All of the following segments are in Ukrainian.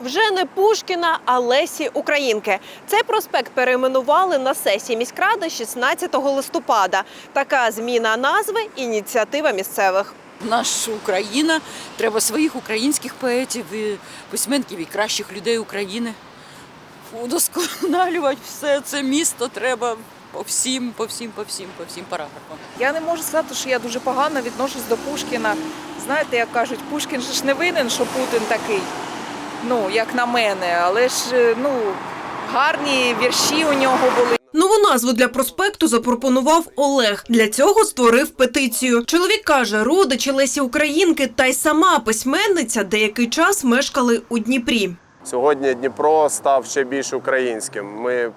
Вже не Пушкіна, а Лесі Українки. Цей проспект перейменували на сесії міськради 16 листопада. Така зміна назви ініціатива місцевих. Наша Україна, треба своїх українських поетів, і письменників і кращих людей України. Удосконалювати все це місто треба по всім, по всім, по всім, по всім параграфам. Я не можу сказати, що я дуже погано відношусь до Пушкіна. Знаєте, як кажуть, Пушкін же ж не винен, що Путін такий, ну, як на мене, але ж е, ну, гарні вірші у нього були. Нову назву для проспекту запропонував Олег. Для цього створив петицію. Чоловік каже, родичі Лесі Українки та й сама письменниця деякий час мешкали у Дніпрі. Сьогодні Дніпро став ще більш українським. Ми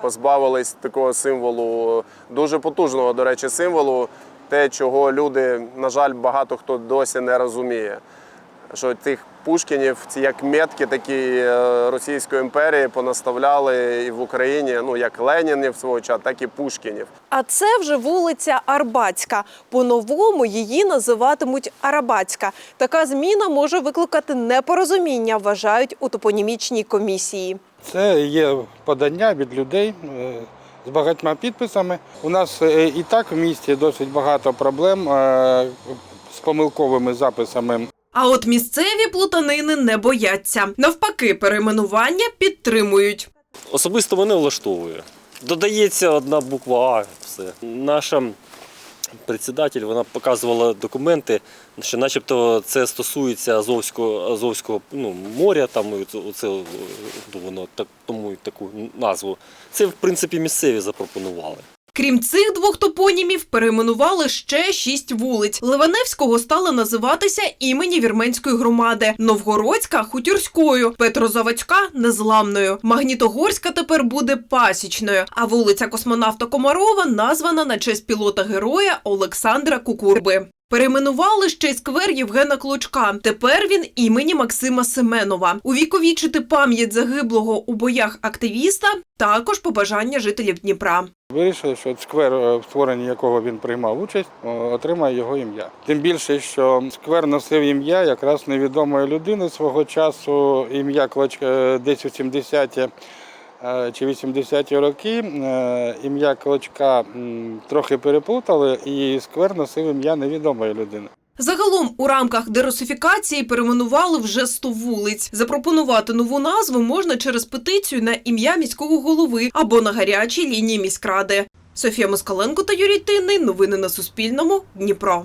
позбавились такого символу, дуже потужного, до речі, символу, те, чого люди, на жаль, багато хто досі не розуміє. Що тих Пушкінів, ці як метки такі е, Російської імперії понаставляли і в Україні, ну як Ленінів свого часу, так і Пушкінів. А це вже вулиця Арбатська. По-новому її називатимуть Арабатська. Така зміна може викликати непорозуміння, вважають у топонімічній комісії. Це є подання від людей е, з багатьма підписами. У нас е, і так в місті досить багато проблем з помилковими записами. А от місцеві плутанини не бояться. Навпаки, перейменування підтримують. Особисто мене влаштовує. Додається одна буква А. Все. Наша председатель вона показувала документи, що начебто це стосується Азовського, Азовського ну, моря, там оце, е, воно так, тому таку назву. Це в принципі місцеві запропонували. Крім цих двох топонімів, перейменували ще шість вулиць. Ливаневського стали називатися імені вірменської громади, Новгородська хутюрською, Петрозаводська незламною. Магнітогорська тепер буде пасічною. А вулиця космонавта Комарова названа на честь пілота героя Олександра Кукурби. Перейменували ще й сквер Євгена Клочка. Тепер він імені Максима Семенова. Увіковічити пам'ять загиблого у боях активіста також побажання жителів Дніпра. Вирішили, що сквер, е, в створенні якого він приймав участь, отримає його ім'я. Тим більше, що сквер носив ім'я якраз невідомої людини свого часу, ім'я Клочка е, десь у 70-ті е, чи 80-ті роки. е, Ім'я Клочка трохи переплутали, і сквер носив ім'я невідомої людини. Загалом у рамках дерусифікації перейменували вже 100 вулиць. Запропонувати нову назву можна через петицію на ім'я міського голови або на гарячій лінії міськради. Софія Москаленко та Юрій Тинний. Новини на Суспільному. Дніпро.